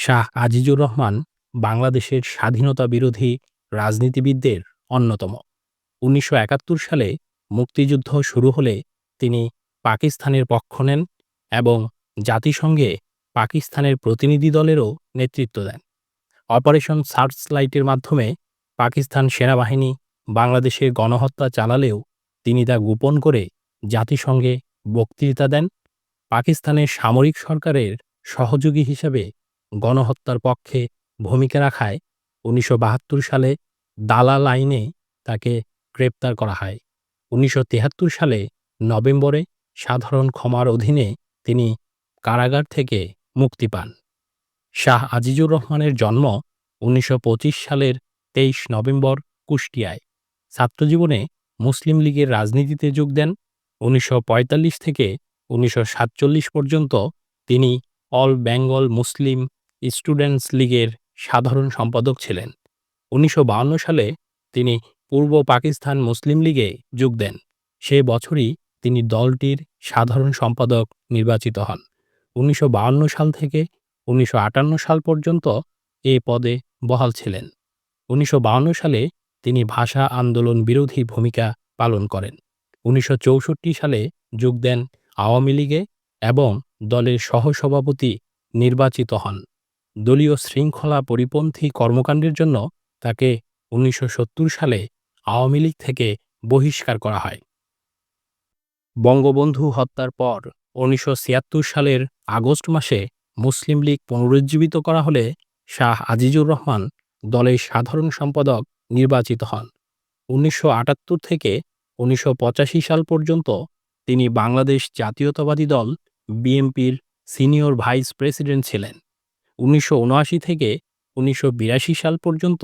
শাহ আজিজুর রহমান বাংলাদেশের স্বাধীনতা বিরোধী রাজনীতিবিদদের অন্যতম। উনিশশো একাত্তর সালে মুক্তিযুদ্ধ শুরু হলে তিনি পাকিস্তানের পক্ষ নেন এবং জাতিসংঘে পাকিস্তানের প্রতিনিধি দলেরও নেতৃত্ব দেন। অপারেশন সার্চ সার্চলাইটের মাধ্যমে পাকিস্তান সেনাবাহিনী বাংলাদেশে গণহত্যা চালালেও তিনি তা গোপন করে জাতিসংঘে বক্তৃতা দেন। পাকিস্তানের সামরিক সরকারের সহযোগী হিসেবে গণহত্যার পক্ষে ভূমিকা রাখায় উনিশশো বাহাত্তর সালে দালাল আইনে তাকে গ্রেপ্তার করা হয়। উনিশশো সালে নভেম্বরে সাধারণ ক্ষমার অধীনে তিনি কারাগার থেকে মুক্তি পান। শাহ আজিজুর রহমানের জন্ম উনিশশো পঁচিশ সালের তেইশ নভেম্বর কুষ্টিয়ায়। ছাত্রজীবনে মুসলিম লীগের রাজনীতিতে যোগ দেন। উনিশশো পঁয়তাল্লিশ থেকে উনিশশো সাতচল্লিশ পর্যন্ত তিনি অল বেঙ্গল মুসলিম স্টুডেন্টস লীগের সাধারণ সম্পাদক ছিলেন। উনিশশো সালে তিনি পূর্ব পাকিস্তান মুসলিম লীগে যোগ দেন। সে বছরই তিনি দলটির সাধারণ সম্পাদক নির্বাচিত হন। উনিশশো সাল থেকে উনিশশো আটান্ন সাল পর্যন্ত এ পদে বহাল ছিলেন। উনিশশো সালে তিনি ভাষা আন্দোলন বিরোধী ভূমিকা পালন করেন। উনিশশো চৌষট্টি সালে যোগ দেন আওয়ামী লীগে এবং দলের সহসভাপতি নির্বাচিত হন। দলীয় শৃঙ্খলা পরিপন্থী কর্মকাণ্ডের জন্য তাকে উনিশশো সত্তর সালে আওয়ামী লীগ থেকে বহিষ্কার করা হয়। বঙ্গবন্ধু হত্যার পর উনিশশো ছিয়াত্তর সালের আগস্ট মাসে মুসলিম লীগ পুনরুজ্জীবিত করা হলে শাহ আজিজুর রহমান দলের সাধারণ সম্পাদক নির্বাচিত হন। উনিশশো আটাত্তর থেকে উনিশশো পঁচাশি সাল পর্যন্ত তিনি বাংলাদেশ জাতীয়তাবাদী দল বিএনপির সিনিয়র ভাইস প্রেসিডেন্ট ছিলেন। উনিশশো উনআশি থেকে উনিশশো বিরাশি সাল পর্যন্ত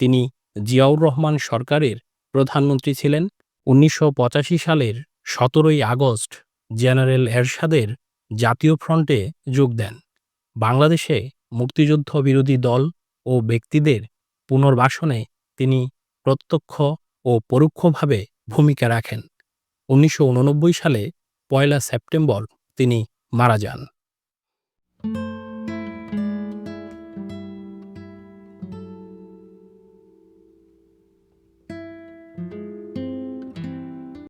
তিনি জিয়াউর রহমান সরকারের প্রধানমন্ত্রী ছিলেন। উনিশশো পঁচাশি সালের সতেরোই আগস্ট জেনারেল এরশাদের জাতীয় ফ্রন্টে যোগ দেন। বাংলাদেশে মুক্তিযুদ্ধ বিরোধী দল ও ব্যক্তিদের পুনর্বাসনে তিনি প্রত্যক্ষ ও পরোক্ষভাবে ভূমিকা রাখেন। উনিশশো উননব্বই সালে পয়লা সেপ্টেম্বর তিনি মারা যান।